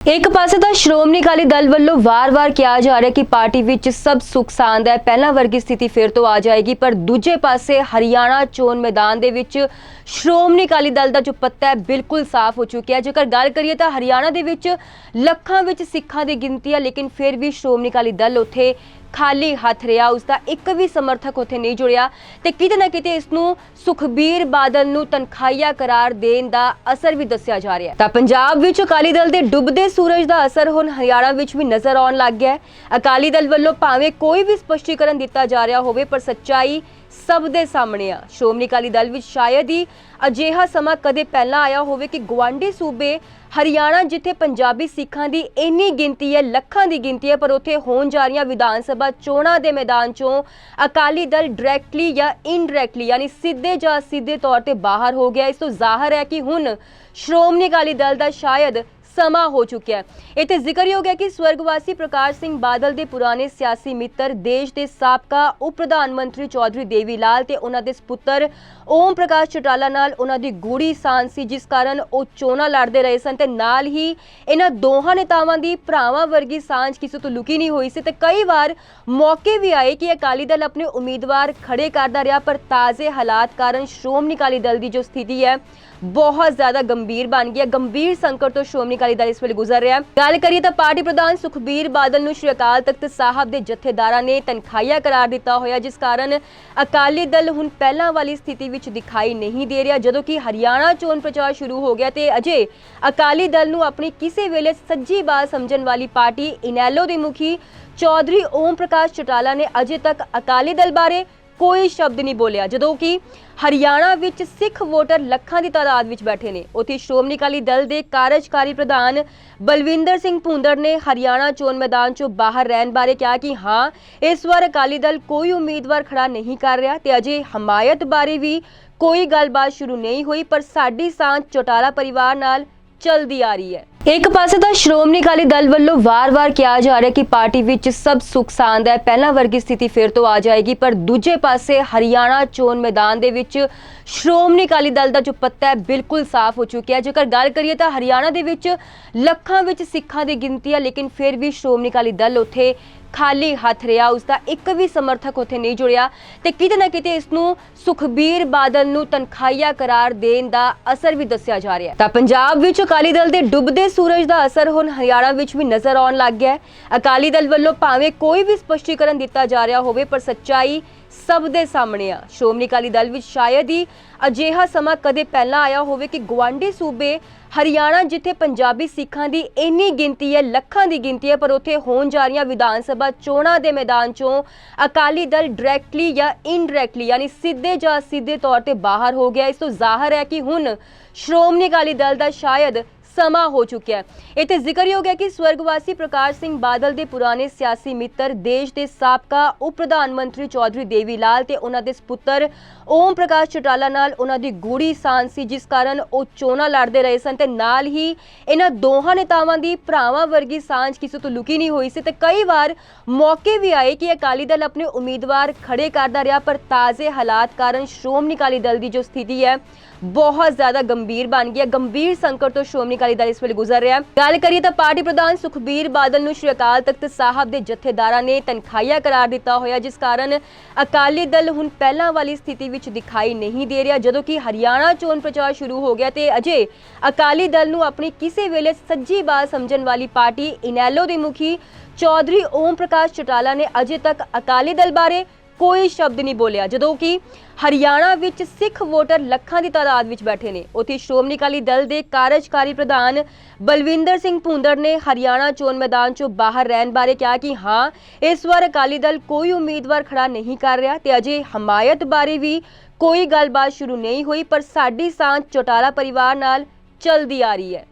ਇੱਕ ਪਾਸੇ ਤਾਂ ਸ਼੍ਰੋਮਣੀ ਅਕਾਲੀ ਦਲ ਵੱਲੋਂ ਵਾਰ-ਵਾਰ ਕਿਹਾ ਜਾ ਰਿਹਾ ਕਿ ਪਾਰਟੀ ਵਿੱਚ ਸਭ ਸੁੱਖ ਸਾਂਦ ਹੈ, ਪਹਿਲਾਂ ਵਰਗੀ ਸਥਿਤੀ ਫਿਰ ਤੋਂ ਆ ਜਾਏਗੀ, ਪਰ ਦੂਜੇ ਪਾਸੇ ਹਰਿਆਣਾ ਚੋਣ ਮੈਦਾਨ ਦੇ ਵਿੱਚ ਸ਼੍ਰੋਮਣੀ ਅਕਾਲੀ ਦਲ ਦਾ ਜੋ ਪੱਤਾ ਹੈ, ਬਿਲਕੁਲ ਸਾਫ਼ ਹੋ ਚੁੱਕਿਆ ਹੈ। ਜੇਕਰ ਗੱਲ ਕਰੀਏ ਤਾਂ ਹਰਿਆਣਾ ਦੇ ਵਿੱਚ ਲੱਖਾਂ ਵਿੱਚ ਸਿੱਖਾਂ ਦੀ ਗਿਣਤੀ ਹੈ, ਲੇਕਿਨ ਫਿਰ ਵੀ ਸ਼੍ਰੋਮਣੀ ਅਕਾਲੀ ਦਲ ਉੱਥੇ ਖਾਲੀ ਹੱਥ ਰਿਹਾ ਉਸ ਦਾ ਇੱਕ ਵੀ ਸਮਰਥਕ ਉੱਥੇ ਨਹੀਂ ਜੁੜਿਆ ਤੇ ਕਿਤੇ ਨਾ ਕਿਤੇ ਇਸ ਨੂੰ ਸੁਖਬੀਰ ਬਾਦਲ ਨੂੰ ਤਨਖਾਹੀਆ ਕਰਾਰ ਦੇਣ ਦਾ ਅਸਰ ਵੀ ਦੱਸਿਆ ਜਾ ਰਿਹਾ ਹੈ। ਤਾਂ ਪੰਜਾਬ ਵਿੱਚ ਅਕਾਲੀ ਦਲ ਦੇ ਡੁੱਬਦੇ ਸੂਰਜ ਦਾ ਅਸਰ ਹੁਣ ਹਰਿਆਣਾ ਵਿੱਚ ਵੀ ਨਜ਼ਰ ਆਉਣ ਲੱਗ ਗਿਆ ਹੈ। ਅਕਾਲੀ ਦਲ ਵੱਲੋਂ ਭਾਵੇਂ ਕੋਈ ਵੀ ਸਪਸ਼ਟੀਕਰਨ ਦਿੱਤਾ ਜਾ ਰਿਹਾ ਹੋਵੇ, ਪਰ ਸੱਚਾਈ ਸਭ ਦੇ ਸਾਹਮਣੇ ਆ। ਸ਼੍ਰੋਮਣੀ ਅਕਾਲੀ ਦਲ ਵਿੱਚ ਸ਼ਾਇਦ ਹੀ ਅਜਿਹਾ ਸਮਾਂ ਕਦੇ ਪਹਿਲਾਂ ਆਇਆ ਹੋਵੇ ਕਿ ਗਵਾਂਢੀ ਸੂਬੇ ਹਰਿਆਣਾ, ਜਿੱਥੇ ਪੰਜਾਬੀ ਸਿੱਖਾਂ ਦੀ ਇੰਨੀ ਗਿਣਤੀ ਹੈ, ਲੱਖਾਂ ਦੀ ਗਿਣਤੀ ਹੈ, ਪਰ ਉੱਥੇ ਹੋਣ ਜਾ ਰਹੀਆਂ ਵਿਧਾਨ ਸਭਾ ਚੋਣਾਂ ਦੇ ਮੈਦਾਨ 'ਚੋਂ ਅਕਾਲੀ ਦਲ ਡਾਇਰੈਕਟਲੀ ਜਾਂ ਇਨਡਾਇਰੈਕਟਲੀ ਯਾਨੀ ਸਿੱਧੇ ਜਾਂ ਸਿੱਧੇ ਤੌਰ ਤੇ ਬਾਹਰ ਹੋ ਗਿਆ। ਇਸ ਤੋਂ ਜ਼ਾਹਰ ਹੈ ਕਿ ਹੁਣ ਸ਼੍ਰੋਮਣੀ ਅਕਾਲੀ ਦਲ ਦਾ ਸ਼ਾਇਦ ਸਮਾਂ ਹੋ ਚੁੱਕਿਆ ਹੈ। ਇੱਥੇ ਜ਼ਿਕਰਯੋਗ ਹੈ ਕਿ ਸਵਰਗਵਾਸੀ ਪ੍ਰਕਾਸ਼ ਸਿੰਘ ਬਾਦਲ ਦੇ ਪੁਰਾਣੇ ਸਿਆਸੀ ਮਿੱਤਰ, ਦੇਸ਼ ਦੇ ਸਾਬਕਾ ਉਪ ਪ੍ਰਧਾਨ ਮੰਤਰੀ ਚੌਧਰੀ ਦੇਵੀ ਲਾਲ ਤੇ ਉਹਨਾਂ ਦੇ ਸੁਪੁੱਤਰ ਓਮ ਪ੍ਰਕਾਸ਼ ਚਟਾਲਾ ਨਾਲ ਉਹਨਾਂ ਦੀ ਗੂੜੀ ਸਾਂਝ ਸੀ, ਜਿਸ ਕਾਰਨ ਉਹ ਚੋਣਾਂ ਲੜਦੇ ਰਹੇ ਸਨ ਤੇ ਨਾਲ ਹੀ ਇਹਨਾਂ ਦੋਹਾਂ ਨੇਤਾਵਾਂ ਦੀ ਭਰਾਵਾਂ ਵਰਗੀ ਸਾਂਝ ਕਿਸੇ ਤੋਂ ਲੁਕੀ ਨਹੀਂ ਹੋਈ ਸੀ ਤੇ ਕਈ ਵਾਰ ਮੌਕੇ ਵੀ ਆਏ ਕਿ ਅਕਾਲੀ ਦਲ ਆਪਣੇ ਉਮੀਦਵਾਰ ਖੜੇ ਕਰਦਾ ਰਿਹਾ, ਪਰ ਤਾਜ਼ੇ ਹਾਲਾਤ ਕਾਰਨ ਸ਼੍ਰੋਮਣੀ ਅਕਾਲੀ ਦਲ ਦੀ ਜੋ ਸਥਿਤੀ ਹੈ, ਬਹੁਤ ਜ਼ਿਆਦਾ ਗੰਭੀਰ ਬਣ ਗਈ ਹੈ। ਗੰਭੀਰ ਸੰਕਟ ਤੋਂ ਸ਼੍ਰੋਮਣੀ ਅਕਾਲੀ ਦਲ ਇਸ ਵੇਲੇ ਗੁਜ਼ਰ ਰਿਹਾ ਹੈ। ਗੱਲ ਕਰੀਏ ਤਾਂ ਪਾਰਟੀ ਪ੍ਰਧਾਨ ਸੁਖਬੀਰ ਬਾਦਲ ਨੂੰ ਸ਼੍ਰੀ ਅਕਾਲ ਤਖਤ ਸਾਹਿਬ ਦੇ ਜਥੇਦਾਰਾਂ ਨੇ ਤਨਖਾਹੀਆ ਕਰਾਰ ਦਿੱਤਾ ਹੋਇਆ, ਜਿਸ ਕਾਰਨ ਅਕਾਲੀ ਦਲ ਹੁਣ ਪਹਿਲਾਂ ਵਾਲੀ ਸਥਿਤੀ ਵਿੱਚ ਦਿਖਾਈ ਨਹੀਂ ਦੇ ਰਿਹਾ। ਜਦੋਂ ਕਿ ਹਰਿਆਣਾ ਚੋਣ ਪ੍ਰਚਾਰ ਸ਼ੁਰੂ ਹੋ ਗਿਆ ਤੇ ਅਜੇ ਅਕਾਲੀ ਦਲ ਨੂੰ ਆਪਣੀ ਕਿਸੇ ਵੇਲੇ ਸੱਜੀ ਬਾਤ ਸਮਝਣ ਵਾਲੀ ਪਾਰਟੀ ਇਨੈਲੋ ਦੇ ਮੁਖੀ ਚੌਧਰੀ ਓਮ ਪ੍ਰਕਾਸ਼ ਚਟਾਲਾ ਨੇ ਅਜੇ ਤੱਕ ਅਕਾਲੀ ਦਲ ਬਾਰੇ ਕੋਈ ਸ਼ਬਦ ਨਹੀਂ ਬੋਲਿਆ, ਜਦੋਂ ਕਿ ਹਰਿਆਣਾ ਵਿੱਚ ਸਿੱਖ ਵੋਟਰ ਲੱਖਾਂ ਦੀ ਤਾਦਾਦ ਵਿੱਚ ਬੈਠੇ ਨੇ। ਉੱਥੇ ਸ਼੍ਰੋਮਣੀ ਅਕਾਲੀ ਦਲ ਦੇ ਕਾਰਜਕਾਰੀ ਪ੍ਰਧਾਨ ਬਲਵਿੰਦਰ ਸਿੰਘ ਭੁੰਦੜ ਨੇ ਹਰਿਆਣਾ ਚੋਣ ਮੈਦਾਨ 'ਚੋਂ ਬਾਹਰ ਰਹਿਣ ਬਾਰੇ ਕਿਹਾ ਕਿ ਹਾਂ, ਇਸ ਵਾਰ ਅਕਾਲੀ ਦਲ ਕੋਈ ਉਮੀਦਵਾਰ ਖੜਾ ਨਹੀਂ ਕਰ ਰਿਹਾ ਤੇ ਅਜੇ ਹਮਾਇਤ ਬਾਰੇ ਵੀ ਕੋਈ ਗੱਲਬਾਤ ਸ਼ੁਰੂ ਨਹੀਂ ਹੋਈ, ਪਰ ਸਾਡੀ ਸਾਂਝ ਚੌਟਾਲਾ ਪਰਿਵਾਰ ਨਾਲ ਚਲਦੀ ਆ ਰਹੀ ਹੈ। ਇੱਕ ਪਾਸੇ ਤਾਂ ਸ਼੍ਰੋਮਣੀ ਅਕਾਲੀ ਦਲ ਵੱਲੋਂ ਵਾਰ-ਵਾਰ ਕਿਹਾ ਜਾ ਰਿਹਾ ਕਿ ਪਾਰਟੀ ਵਿੱਚ ਸਭ ਸੁੱਖ ਸਾਂਦ ਹੈ, ਪਹਿਲਾਂ ਵਰਗੀ ਸਥਿਤੀ ਫਿਰ ਤੋਂ ਆ ਜਾਏਗੀ, ਪਰ ਦੂਜੇ ਪਾਸੇ ਹਰਿਆਣਾ ਚੋਣ ਮੈਦਾਨ ਦੇ ਵਿੱਚ ਸ਼੍ਰੋਮਣੀ ਅਕਾਲੀ ਦਲ ਦਾ ਜੋ ਪੱਤਾ ਹੈ, ਬਿਲਕੁਲ ਸਾਫ਼ ਹੋ ਚੁੱਕਿਆ ਹੈ। ਜੇਕਰ ਗੱਲ ਕਰੀਏ ਤਾਂ ਹਰਿਆਣਾ ਦੇ ਵਿੱਚ ਲੱਖਾਂ ਵਿੱਚ ਸਿੱਖਾਂ ਦੀ ਗਿਣਤੀ ਹੈ, ਲੇਕਿਨ ਫਿਰ ਵੀ ਸ਼੍ਰੋਮਣੀ ਅਕਾਲੀ ਦਲ ਉੱਥੇ ਖਾਲੀ ਹੱਥ ਰਿਹਾ ਉਸ ਦਾ ਇੱਕ ਵੀ ਸਮਰਥਕ ਉੱਥੇ ਨਹੀਂ ਜੁੜਿਆ ਤੇ ਕਿਤੇ ਨਾ ਕਿਤੇ ਇਸ ਨੂੰ ਸੁਖਬੀਰ ਬਾਦਲ ਨੂੰ ਤਨਖਾਹੀਆ ਕਰਾਰ ਦੇਣ ਦਾ ਅਸਰ ਵੀ ਦੱਸਿਆ ਜਾ ਰਿਹਾ ਹੈ। ਤਾਂ ਪੰਜਾਬ ਵਿੱਚ ਅਕਾਲੀ ਦਲ ਦੇ ਡੁੱਬਦੇ ਸੂਰਜ ਦਾ ਅਸਰ ਹੁਣ ਹਰਿਆਣਾ ਵਿੱਚ ਵੀ ਨਜ਼ਰ ਆਉਣ ਲੱਗ ਗਿਆ ਹੈ। ਅਕਾਲੀ ਦਲ ਵੱਲੋਂ ਭਾਵੇਂ ਕੋਈ ਵੀ ਸਪਸ਼ਟੀਕਰਨ ਦਿੱਤਾ ਜਾ ਰਿਹਾ ਹੋਵੇ, ਪਰ ਸੱਚਾਈ ਸਭ ਦੇ ਸਾਹਮਣੇ ਆ। ਸ਼੍ਰੋਮਣੀ ਅਕਾਲੀ ਦਲ ਵਿੱਚ ਸ਼ਾਇਦ ਹੀ ਅਜਿਹਾ ਸਮਾਂ ਕਦੇ ਪਹਿਲਾਂ ਆਇਆ ਹੋਵੇ ਕਿ ਗਵਾਂਢੀ ਸੂਬੇ ਹਰਿਆਣਾ, ਜਿੱਥੇ ਪੰਜਾਬੀ ਸਿੱਖਾਂ ਦੀ ਇੰਨੀ ਗਿਣਤੀ ਹੈ, ਲੱਖਾਂ ਦੀ ਗਿਣਤੀ ਹੈ, ਪਰ ਉੱਥੇ ਹੋਣ ਜਾ ਰਹੀਆਂ ਵਿਧਾਨ ਸਭਾ ਚੋਣਾਂ ਦੇ ਮੈਦਾਨ 'ਚੋਂ ਅਕਾਲੀ ਦਲ ਡਾਇਰੈਕਟਲੀ ਜਾਂ ਇਨਡਾਇਰੈਕਟਲੀ ਯਾਨੀ ਸਿੱਧੇ ਜਾਂ ਸਿੱਧੇ ਤੌਰ ਤੇ ਬਾਹਰ ਹੋ ਗਿਆ। ਇਸ ਤੋਂ ਜ਼ਾਹਰ ਹੈ ਕਿ ਹੁਣ ਸ਼੍ਰੋਮਣੀ ਅਕਾਲੀ ਦਲ ਦਾ ਸ਼ਾਇਦ ਸਮਾਂ ਹੋ ਚੁੱਕਿਆ ਹੈ। ਇੱਥੇ ਜ਼ਿਕਰਯੋਗ ਹੈ ਕਿ ਸਵਰਗਵਾਸੀ ਪ੍ਰਕਾਸ਼ ਸਿੰਘ ਬਾਦਲ ਦੇ ਪੁਰਾਣੇ ਸਿਆਸੀ ਮਿੱਤਰ, ਦੇਸ਼ ਦੇ ਸਾਬਕਾ ਉਪ ਪ੍ਰਧਾਨ ਮੰਤਰੀ ਚੌਧਰੀ ਦੇਵੀ ਲਾਲ ਤੇ ਉਹਨਾਂ ਦੇ ਸੁਪੁੱਤਰ ਓਮ ਪ੍ਰਕਾਸ਼ ਚਟਾਲਾ ਨਾਲ ਉਹਨਾਂ ਦੀ ਗੂੜੀ ਸਾਂਝ ਸੀ, ਜਿਸ ਕਾਰਨ ਉਹ ਚੋਣਾਂ ਲੜਦੇ ਰਹੇ ਸਨ ਤੇ ਨਾਲ ਹੀ ਇਹਨਾਂ ਦੋਹਾਂ ਨੇਤਾਵਾਂ ਦੀ ਭਰਾਵਾਂ ਵਰਗੀ ਸਾਂਝ ਕਿਸੇ ਤੋਂ ਲੁਕੀ ਨਹੀਂ ਹੋਈ ਸੀ ਤੇ ਕਈ ਵਾਰ ਮੌਕੇ ਵੀ ਆਏ ਕਿ ਅਕਾਲੀ ਦਲ ਆਪਣੇ ਉਮੀਦਵਾਰ ਖੜੇ ਕਰਦਾ ਰਿਹਾ, ਪਰ ਤਾਜ਼ੇ ਹਾਲਾਤ ਕਾਰਨ ਸ਼੍ਰੋਮਣੀ ਅਕਾਲੀ ਦਲ ਦੀ ਜੋ ਸਥਿਤੀ ਹੈ, ਬਹੁਤ ਜ਼ਿਆਦਾ ਗੰਭੀਰ ਬਣ ਗਈ ਹੈ। ਗੰਭੀਰ ਸੰਕਟ ਤੋਂ ਸ਼੍ਰੋਮਣੀ ਅਕਾਲੀ ਦਲ ਇਸ ਵੇਲੇ ਗੁਜ਼ਰ ਰਿਹਾ ਹੈ। ਗੱਲ ਕਰੀਏ ਤਾਂ ਪਾਰਟੀ ਪ੍ਰਧਾਨ ਸੁਖਬੀਰ ਬਾਦਲ ਨੂੰ ਸ਼੍ਰੀ ਅਕਾਲ ਤਖਤ ਸਾਹਿਬ ਦੇ ਜਥੇਦਾਰਾਂ ਨੇ ਤਨਖਾਹੀਆ ਕਰਾਰ ਦਿੱਤਾ ਹੋਇਆ, ਜਿਸ ਕਾਰਨ ਅਕਾਲੀ ਦਲ ਹੁਣ ਪਹਿਲਾਂ ਵਾਲੀ ਸਥਿਤੀ ਵਿੱਚ ਦਿਖਾਈ ਨਹੀਂ ਦੇ ਰਿਹਾ। ਜਦੋਂ ਕਿ ਹਰਿਆਣਾ ਚੋਣ ਪ੍ਰਚਾਰ ਸ਼ੁਰੂ ਹੋ ਗਿਆ ਤੇ ਅਜੇ ਅਕਾਲੀ ਦਲ ਨੂੰ ਆਪਣੀ ਕਿਸੇ ਵੇਲੇ ਸੱਜੀ ਬਾਤ ਸਮਝਣ ਵਾਲੀ ਪਾਰਟੀ ਇਨੈਲੋ ਦੇ ਮੁਖੀ ਚੌਧਰੀ ਓਮ ਪ੍ਰਕਾਸ਼ ਚਟਾਲਾ ਨੇ ਅਜੇ ਤੱਕ ਅਕਾਲੀ ਦਲ ਬਾਰੇ ਕੋਈ ਸ਼ਬਦ ਨਹੀਂ ਬੋਲਿਆ, ਜਦੋਂ ਕਿ ਹਰਿਆਣਾ ਵਿੱਚ ਸਿੱਖ ਵੋਟਰ ਲੱਖਾਂ ਦੀ ਤਾਦਾਦ ਵਿੱਚ ਬੈਠੇ ਨੇ। ਉੱਥੇ ਸ਼੍ਰੋਮਣੀ ਅਕਾਲੀ ਦਲ ਦੇ ਕਾਰਜਕਾਰੀ ਪ੍ਰਧਾਨ ਬਲਵਿੰਦਰ ਸਿੰਘ ਭੁੰਦੜ ਨੇ ਹਰਿਆਣਾ ਚੋਣ ਮੈਦਾਨ 'ਚੋਂ ਬਾਹਰ ਰਹਿਣ ਬਾਰੇ ਕਿਹਾ ਕਿ ਹਾਂ, ਇਸ ਵਾਰ ਅਕਾਲੀ ਦਲ ਕੋਈ ਉਮੀਦਵਾਰ ਖੜਾ ਨਹੀਂ ਕਰ ਰਿਹਾ ਤੇ ਅਜੇ ਹਮਾਇਤ ਬਾਰੇ ਵੀ ਕੋਈ ਗੱਲਬਾਤ ਸ਼ੁਰੂ ਨਹੀਂ ਹੋਈ, ਪਰ ਸਾਡੀ ਸਾਂਝ ਚੌਟਾਲਾ ਪਰਿਵਾਰ ਨਾਲ ਚੱਲਦੀ ਆ ਰਹੀ ਹੈ।